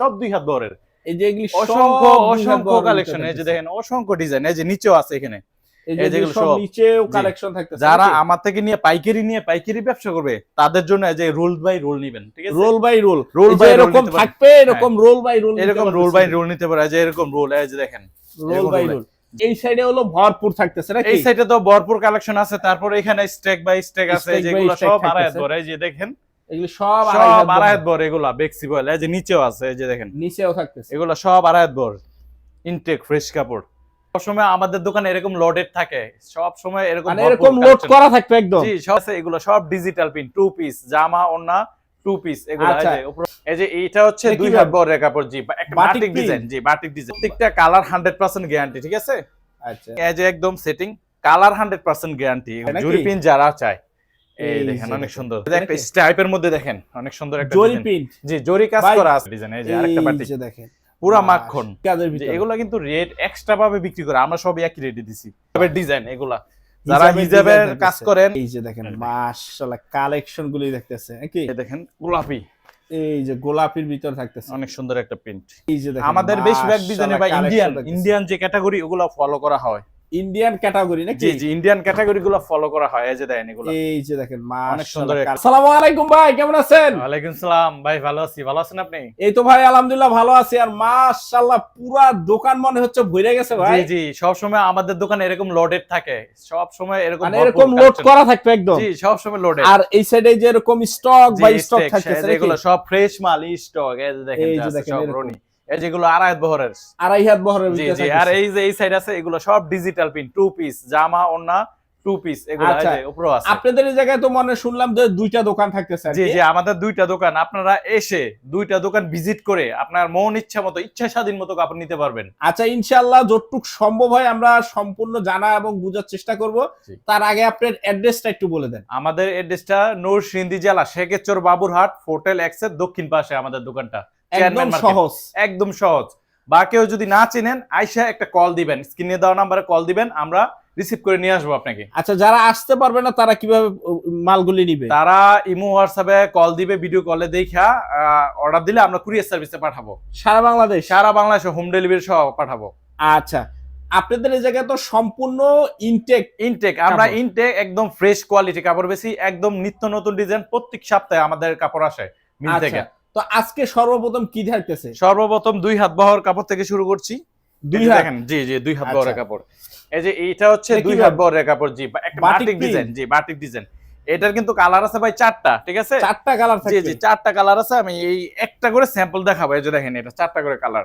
সব দুই হাত বহরের এই যে এগুলি অসংখ্য অসংখ্য কালেকশন এই যে দেখেন অসংখ্য ডিজাইন এই যে নিচেও আছে এখানে এই যেগুলো সব সব। নিচেও কালেকশন থাকতেছে যারা আমার থেকে নিয়ে পাইকারি নিয়ে পাইকারি ব্যবসা করবে তাদের জন্য এই যে রোল বাই রোল নিবেন ঠিক আছে roll by roll roll by এরকম থাকবে এরকম রোল বাই রোল এরকম রোল বাই রোল নিতে পারে এই যে এরকম রোল এই যে দেখেন রোল বাই রোল এই সাইডে হলো ভরপুর থাকতেছে নাকি এই সাইডে তো ভরপুর কালেকশন আছে তারপরে এখানে স্টেক বাই স্টেক আছে যেগুলো সব আড়াই এই যে দেখেন এগুলি সব সব আড়াই হাত বড়। এগুলা বেক্সিবল এই যে নিচেও আছে এই যে দেখেন। নিচেও থাকতেছে। এগুলো সব আড়াই হাত বড়। ইনটেক ফ্রেশ কাপড়। সবসময় আমাদের দোকানে এরকম লোডেড থাকে। সব সময় এরকম মানে এরকম লোড করা থাকবে একদম। জি সব এগুলো সব ডিজিটাল পিন টু পিস জামা ওন্না টু পিস এগুলো এই আচ্ছা। যে উপর- এই যে হচ্ছে এটা কি দুই হাত বড় কাপড় জি একটা বাটিক বাটিক ডিজাইন জি বাটিক ডিজাইন প্রত্যেকটা কালার 100% গ্যারান্টি ঠিক আছে? আচ্ছা। এই যে একদম সেটিং কালার 100% গ্যারান্টি নাকি? জুরি পিন যারা চায়। এই এই দেখেন অনেক সুন্দর। একটা কি? মধ্যে দেখেন অনেক সুন্দর একটা জরি প্রিন্ট জি জরি কাজ করা আছে ডিজাইন এই যে আরেকটা বাটিক দেখেন। পুরা মাখন। কাজের যে ভিতরে। এগুলা কিন্তু রেট এক্সট্রা ভাবে বিক্রি করে আমরা সব একই রেটে দিছি। তবে ডিজাইন এগুলা। যারা হিজাবের হিজাবের কাজ করেন এই যে দেখেন মাশাআল্লাহ কালেকশন গুলি দেখতেছে দেখেন গোলাপি। এই যে গোলাপির ভিতর থাকতেছে। অনেক সুন্দর একটা প্রিন্ট এই যে দেখেন আমাদের বেশিরভাগ ডিজাইনে বা ইন্ডিয়ান ইন্ডিয়ান যে ক্যাটাগরি ওগুলো ফলো করা হয়। ইন্ডিয়ান ক্যাটাগরি নাকি? জি জি ইন্ডিয়ান ক্যাটাগরি গুলো ফলো করা হয় এই যে দেন এগুলো। এই যে দেখেন অনেক সুন্দর আসসালামু আলাইকুম ভাই কেমন আছেন? ওয়ালাইকুম সালাম ভাই ভালো আছি ভালো আছেন আপনি? এই তো ভাই আলহামদুলিল্লাহ ভালো আছি আর মাশাআল্লাহ পুরা দোকান মনে হচ্ছে ভরে গেছে ভাই। জি জি সব সময় আমাদের দোকানে এরকম লোডেড থাকে সব সময় এরকম মানে এরকম লোড করা থাকবে একদম। জি সব সময় লোডেড আর এই সাইডে যে এরকম স্টক বা স্টক থাকতেছে এগুলো সব ফ্রেশ মাল স্টক এই যে দেখেন এই যে দেখেন সব রনি। এই যেগুলো আড়াই বহরের। আড়াই হাত বহরের জি জি আর এই যে এই সাইড আছে এগুলো সব ডিজিটাল পিন টু পিস জামা ওন্না টু পিস এগুলো উপরেও আছে। আপনাদের এই জায়গায় তো মনে শুনলাম যে দুইটা দোকান থাকতেছে জি জি আমাদের দুইটা দোকান। আপনারা এসে দুইটা দোকান ভিজিট করে আপনার মন ইচ্ছা মতো ইচ্ছা স্বাধীন মতো কাপড় নিতে পারবেন। আচ্ছা ইনশাআল্লাহ যতটুক সম্ভব হয় আমরা সম্পূর্ণ জানা এবং বোঝার চেষ্টা করব। তার আগে আপনার অ্যাড্রেসটা একটু বলে দেন। আমাদের এড্রেসটা নরসিংদী জেলা শেখেচর বাবুরহাট হোটেল এক্সের দক্ষিণ পাশে আমাদের দোকানটা। একদম সহজ। একদম সহজ। বা কেউ যদি না চিনেন আইসা একটা কল দিবেন। স্ক্রিনে দেওয়া নাম্বারে কল দিবেন। আমরা রিসিভ করে নিয়ে আসব আপনাকে। আচ্ছা যারা আসতে পারবে না তারা কীভাবে মালগুলি নিবে? তারা ইমো হোয়াটসঅ্যাপে কল দিবে ভিডিও কলে দেখা অর্ডার দিলে আমরা কুরিয়ার সার্ভিসে পাঠাবো। সারা বাংলাদেশ? সারা বাংলাদেশে হোম ডেলিভারি সহ পাঠাবো। আচ্ছা আপনাদের এই জায়গায় তো সম্পূর্ণ ইনটেক ইনটেক আমরা ইনটেক একদম ফ্রেশ কোয়ালিটি কাপড় বেশি একদম নিত্য নতুন ডিজাইন প্রত্যেক সপ্তাহে আমাদের কাপড় আসে মিল থেকে। আচ্ছা তো আজকে সর্বপ্রথম কি থাকতেছে সর্বপ্রথম দুই হাত বহর কাপড় থেকে শুরু করছি। দুই দেখেন জি জি দুই হাত আচ্ছা। বহরের কাপড়। এই যে এইটা হচ্ছে দুই? হাত বহরের কাপড় জি একটা বাটিক ডিজাইন জি বাটিক ডিজাইন। এটার কিন্তু কালার আছে ভাই চারটা ঠিক আছে? চারটা কালার জি জি চারটা কালার আছে আমি এই একটা করে স্যাম্পল দেখাবো এই যে দেখেন এটা চারটা করে কালার।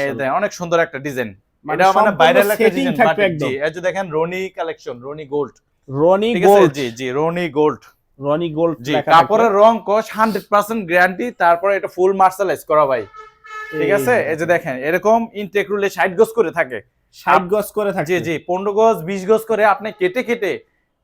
এই দেখেন অনেক সুন্দর একটা ডিজাইন। মানে এটা মানে ভাইরাল একটা ডিজাইন জি। এই যে দেখেন Roni collection Roni gold Roni gold জি জি রনি গোল্ড রনি গোল্ড জি কাপড়ের রং কস হান্ড্রেড পার্সেন্ট গ্যারান্টি তারপরে এটা ফুল মার্শালাইজ করা ভাই। ঠিক আছে? এই যে দেখেন এরকম ইনটেক রুলে ষাট গজ করে থাকে। ষাট গজ করে থাকে। জি জি পনেরো গজ বিশ গজ করে আপনি কেটে কেটে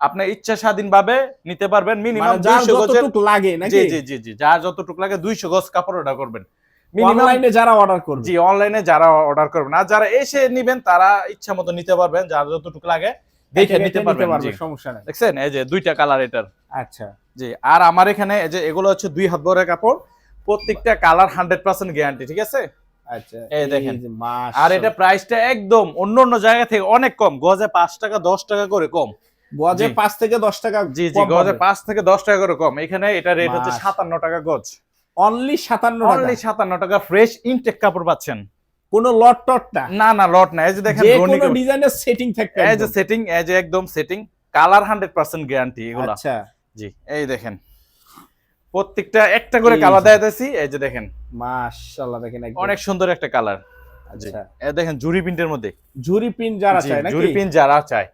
আপনার ইচ্ছা স্বাধীন ভাবে নিতে পারবেন। মিনিমাম মানে দুইশো গজের লাগে জি নাকি? জি জি জি যার যতটুকু লাগে দুইশো গজ কাপড় অর্ডার করবেন। অনলাইনে যারা অর্ডার জি অনলাইনে যারা অর্ডার করবেন। আর যারা এসে নিবেন তারা ইচ্ছা মতো নিতে পারবেন যার যতটুকু লাগে দেখে নিতে পারবেন। সমস্যা নাই। দেখছেন? এই যে দুইটা কালার এটার। আচ্ছা। জি আর আমার এখানে এই যে এগুলো হচ্ছে দুই হাত বরের কাপড়। প্রত্যেকটা কালার হান্ড্রেড পার্সেন্ট গ্যারান্টি ঠিক আছে? আচ্ছা এই দেখেন। আর এটা প্রাইসটা একদম অন্য অন্য জায়গা থেকে অনেক কম গজে পাঁচ টাকা দশ টাকা করে কম। গজে। পাঁচ থেকে দশ টাকা জি জি গজে পাঁচ থেকে দশ টাকা করে কম। এখানে এটা রেট হচ্ছে সাতান্ন টাকা গজ। অনলি সাতান্ন অনলি সাতান্ন টাকা ফ্রেশ ইনটেক কাপড় পাচ্ছেন। কোন লট টটটা না। না লট না। এই যে দেখেন ডিজাইনের সেটিং থাকবে এই যে সেটিং এই যে একদম setting colour hundred percent guarantee এগুলা। আচ্ছা। জি এই দেখেন। প্রত্যেকটা একটা করে কালার যে। দেখাইতেছি এই যে দেখেন। মাশাআল্লাহ দেখেন অনেক সুন্দর একটা কালার আচ্ছা। দেখেন জুরি প্রিন্টের মধ্যে। জুরি পিন যারা চায় নাকি? জুরি পিন যারা চায়।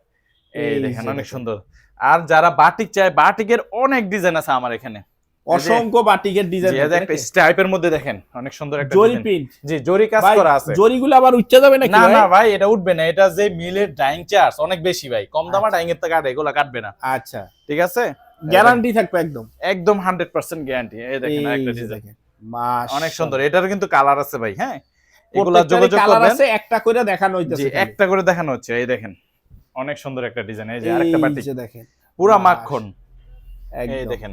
এই দেখেন অনেক সুন্দর। আর যারা বাটিক চায় বাটিকের অনেক ডিজাইন আছে আমার এখানে। অসংখ্য বাটিকের ডিজাইন যে একটা স্টাইপের মধ্যে দেখেন অনেক সুন্দর একটা জরি। পিন জি জরি কাজ করা আছে। জরিগুলো আবার উচ্চা যাবে নাকি না না ভাই এটা উঠবে না। এটা যে মিলের ডাইং চার্জ অনেক বেশি ভাই। কম দামা আচ্ছা। ডাইং এর কাটে এগুলো কাটবে না। আচ্ছা। ঠিক আছে? গ্যারান্টি থাকবে একদম। একদম হান্ড্রেড পার্সেন্ট গ্যারান্টি এই দেখেন একটা ডিজাইন। অনেক সুন্দর। এটার কিন্তু কালার আছে ভাই হ্যাঁ? এগুলা যোগাযোগ কালার করবেন। আছে একটা করে দেখানো জি একটা করে দেখানো হচ্ছে। এই দেখেন অনেক সুন্দর একটা ডিজাইন এই যে আরেকটা যে দেখেন। পুরা। মাখন। এই দেখেন।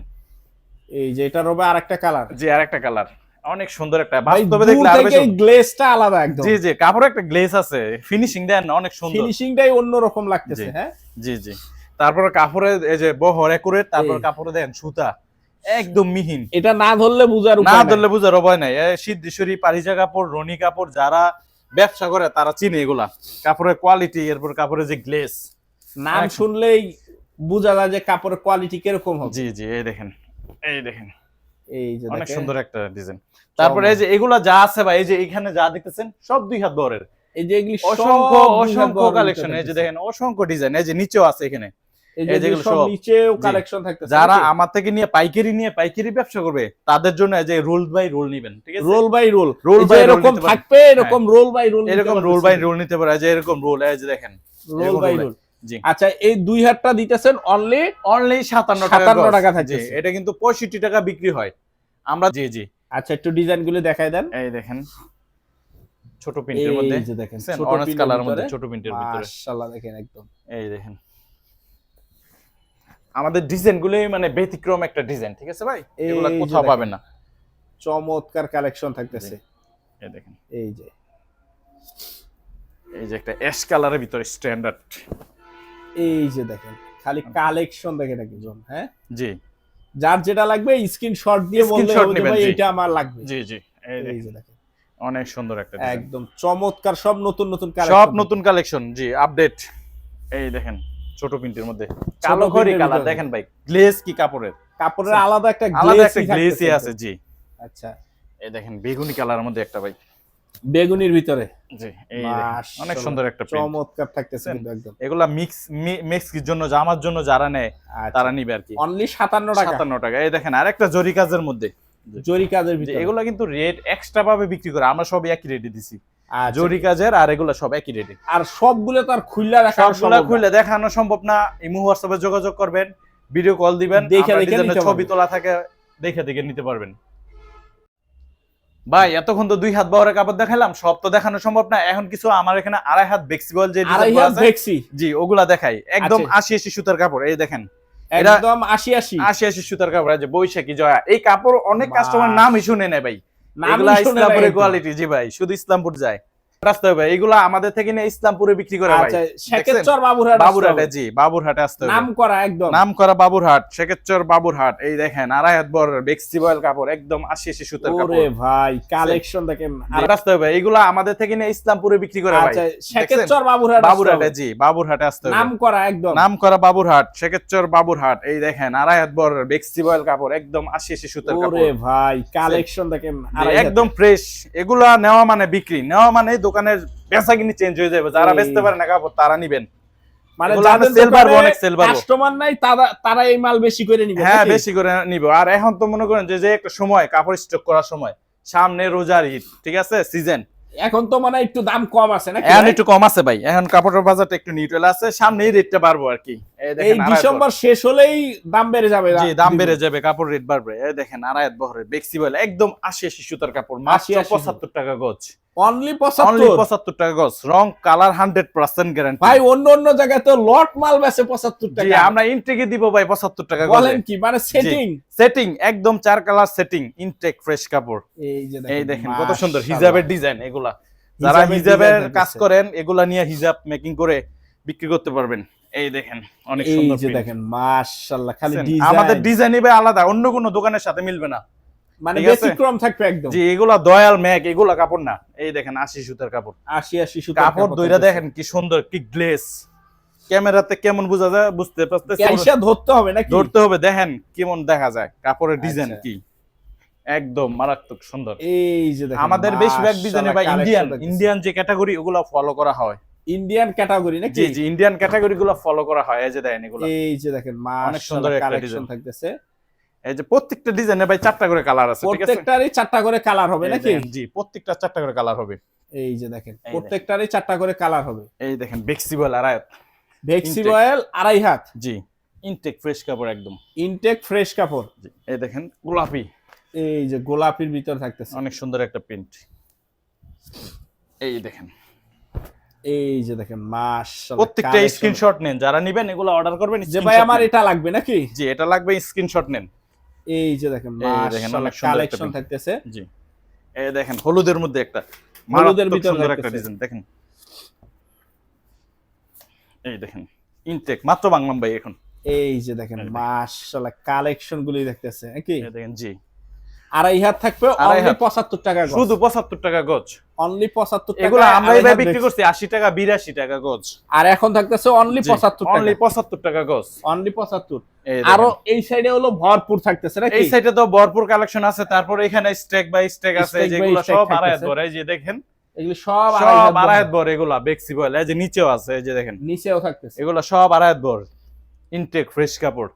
এই যে এটার হবে আরেকটা কালার জি আরেকটা কালার অনেক সুন্দর একটা। বাস্তবে দেখলে আরও বেশি গ্লেজটা আলাদা একদম। জি জি কাপড়ে একটা গ্লেজ আছে। ফিনিশিং দেন অনেক সুন্দর। ফিনিশিংটাই অন্যরকম লাগতেছে হ্যাঁ? জি জি। তারপরে কাপড়ে এই যে বহর একুরেট তারপর কাপড়ে দেন সুতা। একদম মিহিন। এটা না ধরলে বুঝার না। ধরলে বুঝার উপায় নাই। এই সিদ্ধেশ্বরী পারিজা কাপড় রনি কাপড় যারা ব্যবসা করে তারা চিনে এগুলা। কাপড়ের কোয়ালিটি এরপর কাপড়ের যে গ্লেস নাম শুনলেই বোঝা যায় যে কাপড়ের কোয়ালিটি কীরকম হবে। জি জি এই দেখেন। এই দেখেন। এই যে অনেক সুন্দর একটা ডিজাইন তারপরে এই যে এগুলা যা আছে ভাই এই যে এখানে যা দেখতেছেন সব দুই হাত বরের। এই যে অসংখ্য অসংখ্য কালেকশন এই যে দেখেন অসংখ্য ডিজাইন এই যে নিচেও আছে এখানে। যারা আমার থেকে নিয়ে পাইকারি নিয়ে পাইকারি ব্যবসা করবে তাদের জন্য এই যে রোল বাই রোল নিবেন ঠিক আছে? Roll by roll. Roll by এরকম থাকবে এরকম রোল বাই রোল এরকম রোল বাই রোল নিতে পারে যে এরকম রোল এই যে দেখেন রোল বাই রোল আচ্ছা এই দুই হাতটা দিতেছেন অনলি অনলি সাতান্ন 57 টাকা। জি, এটা কিন্তু পঁয়ষট্টি টাকা বিক্রি হয়। আমরা জি জি। আচ্ছা একটু ডিজাইনগুলো দেখায় দেন। এই দেখেন ছোট প্রিন্টের মধ্যে দেখেন অরেঞ্জ কালার মধ্যে ছোট প্রিন্টের ভিতরে। মাশাআল্লাহ দেখেন একদম। এই দেখেন। আমাদের ডিজাইন গুলোই মানে ব্যতিক্রম একটা ডিজাইন ঠিক আছে ভাই? এগুলা কোথাও। পাবেন না। চমৎকার কালেকশন থাকতেছে। এই দেখেন। এই যে। এই যে একটা অ্যাশ কালারের ভিতরে স্ট্যান্ডার্ড এই যে দেখেন খালি কালেকশন দেখেন একজন হ্যাঁ? জি। যার যেটা লাগবে স্ক্রিনশট দিয়ে বললে হবে ভাই এটা আমার লাগবে। জি জি। এই যে দেখেন। অনেক সুন্দর একটা একদম চমৎকার সব নতুন নতুন কালেকশন সব নতুন কালেকশন জি আপডেট এই দেখেন। ছোট প্রিন্টের মধ্যে। কালো খড়ি কালার দেখেন ভাই গ্লেজ কি কাপড়ের? কাপড়ের আলাদা একটা আলাদা একটা আছে জি। আচ্ছা। এই দেখেন বেগুনি কালারের মধ্যে একটা ভাই। বেগুনির ভিতরে? জি এই অনেক সুন্দর একটা প্রিন্ট চমৎকার থাকতেছে একদম। এগুলা মিক্স মিক্সির জন্য জামার জন্য যারা নেয় তারা নিবে আর কি। অনলি সাতান্ন টাকা। সাতান্ন টাকা। এই দেখেন আরেকটা জরি কাজের মধ্যে। জরি কাজের ভিতরে এগুলা কিন্তু রেট এক্সট্রা ভাবে বিক্রি করে আমরা সব একই রেটে দিছি। আচ্ছা। জরি কাজের আর এগুলা সব একই রেটে। আর সবগুলো তো আর খুললা রাখা সবগুলা খুলে দেখানো সম্ভব না। ইমো হোয়াটসঅ্যাপে যোগাযোগ করবেন ভিডিও কল দিবেন দেখে দেখে ছবি তোলা থাকে দেখে দেখে নিতে পারবেন। ভাই এতক্ষণ তো দুই হাত বহরের কাপড় দেখালাম সব তো দেখানো সম্ভব না। এখন কিছু আমার এখানে আড়াই হাত যে হাত আছে দেখছি জি ওগুলা দেখাই। একদম আচ্ছা। আশি আশি সুতার কাপড় এই দেখেন। একদম আশি আশি। আশি আশি সুতার কাপড় যে বৈশাখী জয়া। এই কাপড় অনেক কাস্টমার নামই শুনে নেয় ভাই। এগুলা ইসলামপুরের। কোয়ালিটি জি ভাই শুধু ইসলামপুর যায় রাস্তা হবে এগুলা আমাদের থেকে নিয়ে ইসলামপুরে বিক্রি করে ভাই। আচ্ছা বাবুরহাট বাবুরহাটে জি বাবুরহাটে আসতে হবে। নাম করা একদম। নাম করা বাবুরহাট শেখেরচর বাবুরহাট এই দেখেন আড়াই হাত বড় বেক্সিবল কাপড় একদম আশি আশি সুতার কাপড়। ওরে ভাই কালেকশন দেখেন আর আসতে হবে এগুলা আমাদের থেকে নিয়ে ইসলামপুরে বিক্রি করে ভাই। আচ্ছা বাবুরহাট বাবুরহাটে জি বাবুরহাটে আসতে হবে। নাম করা একদম। নাম করা বাবুরহাট শেখেরচর বাবুরহাট এই দেখেন আড়াই হাত বড় বেক্সিবল কাপড় একদম আশি আশি সুতার ওরে কাপড়। ভাই কালেকশন দেখেন হাতে। একদম ফ্রেশ এগুলা নেওয়া মানে বিক্রি নেওয়া মানে দোকানের বেচা কিনি চেঞ্জ হয়ে যাবে যারা বেচতে পারে না কাপড় তারা নিবেন। মানে এগুলো আমরা যাদের sell বাড়বো, অনেক কাস্টমার নাই তারা তারা এই মাল বেশি করে নিবে হ্যাঁ বেশি করে নিব। আর এখন তো মনে করেন যে যে একটা সময় কাপড় স্টক করার সময় সামনে রোজার ঈদ ঠিক আছে? সিজন এখন তো মানে একটু দাম কম আছে নাকি এখন একটু কম আছে ভাই। এখন কাপড়ের বাজারটা একটু নিউট্রাল আছে সামনেই রেটটা বাড়বো আর কি। এই ডিসেম্বর শেষ হলেই দাম বেড়ে যাবে জি দাম। বেড়ে যাবে কাপড় রেট বাড়বে। এই দেখেন আড়াইত বহরের বেক্সিবল একদম আশি আশি সুতার কাপড় মাত্র 80 80 পঁচাত্তর টাকা গজ। অনলি অনলি পঁচাত্তর পঁচাত্তর টাকা গজ রং কালার হান্ড্রেড পার্সেন্ট গ্যারান্টি ভাই অন্য অন্য জায়গায় তো লট মাল বেচে পঁচাত্তর জি টাকা। আমরা ইনটেকে দিব ভাই পঁচাত্তর টাকা বলেন কি মানে সেটিং সেটিং একদম চার কালার সেটিং ইনটেক ফ্রেশ কাপড়। এই যে এই দেখেন কত সুন্দর হিজাবের ডিজাইন এগুলা। যারা হিজাবের কাজ করেন এগুলা নিয়ে হিজাব মেকিং করে বিক্রি করতে পারবেন। এই দেখেন অনেক এই সুন্দর যে দেখেন মাশাআল্লাহ খালি ডিজাইন আমাদের ডিজাইন এবার আলাদা অন্য কোনো দোকানের সাথে মিলবে না। মানে? ব্যতিক্রম থাকবে একদম। জি এগুলা দয়াল ম্যাগ এগুলা কাপড় না। এই দেখেন আশি সুতার কাপড়। আশি আশি সুতার কাপড় দইরা দেখেন কি সুন্দর কি গ্লেস ক্যামেরাতে কেমন বোঝা যায় বুঝতে ক্যালসিয়া ধরতে হবে নাকি? ধরতে হবে দেখেন কেমন দেখা যায় কাপড়ের ডিজাইন আচ্ছা। কি। একদম মারাত্মক সুন্দর। এই যে দেখেন আমাদের বেশিরভাগ ডিজাইনে মাশাআল্লাহ, ইন্ডিয়ান ইন্ডিয়ান যে ক্যাটাগরি ওগুলো ফলো করা হয়। ইন্ডিয়ান ক্যাটাগরি নাকি? জি জি ইন্ডিয়ান ক্যাটাগরি গুলো ফলো করা হয় এই যে দেখেন এগুলো। এই যে দেখেন অনেক সুন্দর কালেকশন থাকতেছে। এই যে প্রত্যেকটা ডিজাইনে ভাই চারটা করে কালার আছে ঠিক আছে? প্রত্যেকটারই চারটা করে কালার হবে নাকি? জি প্রত্যেকটা চারটা করে কালার হবে। এই যে দেখেন। প্রত্যেকটারই চারটা করে কালার হবে। এই দেখেন বেক্সিবল আর আয়াত। ভেক্সি Intake। অয়েল আড়াই হাত। জি ইনটেক ফ্রেশ কাপড় একদম। ইনটেক ফ্রেশ কাপড়। এই দেখেন গোলাপি। এই যে গোলাপির ভিতর থাকতেছে। অনেক সুন্দর একটা প্রিন্ট এই দেখেন। এই যে দেখেন মাশাআল্লাহ প্রত্যেকটা স্ক্রিনশট নেন যারা নেবেন এগুলো অর্ডার করবেন যে ভাই আমার এটা লাগবে নাকি? জি এটা লাগবে স্ক্রিনশট নেন। এই যে দেখেন মাশাআল্লাহ কালেকশন থাকতেছে। জি এই দেখেন হলুদের মধ্যে একটা হলুদের ভিতরে সুন্দর একটা ডিজাইন দেখেন। এই দেখেন ইনটেক মাত্র বাংলাম ভাই এখন। এই যে দেখেন। মাশাআল্লাহ কালেকশন গুলি দেখতেছে কি দেখেন জি। আড়াই হাত থাকবে অনলি হাত। পঁচাত্তর টাকা শুধু পঁচাত্তর টাকা গজ। অনলি পঁচাত্তর টাকা এগুলো আমরা এইভাবে বিক্রি করছি আশি টাকা বিরাশি টাকা গজ। আর এখন থাকতেছে অনলি পঁচাত্তর অনলি টাকা পঁচাত্তর টাকা গজ। অনলি পঁচাত্তর। এই আরও এই সাইডে হলো ভরপুর থাকতেছে নাকি? এই সাইডে তো ভরপুর কালেকশন আছে তারপর এখানে স্টেক বাই স্টেক আছে যেগুলো সব আড়াই হাত এই যে দেখেন। এগুলো সব সব আড়াই হাত ভর এগুলা বেক্সি বয়েল এই যে নিচেও আছে এই যে দেখেন। নিচেও থাকতেছে। এগুলো সব আড়াই হাত ভর। ইনটেক ফ্রেশ কাপড়।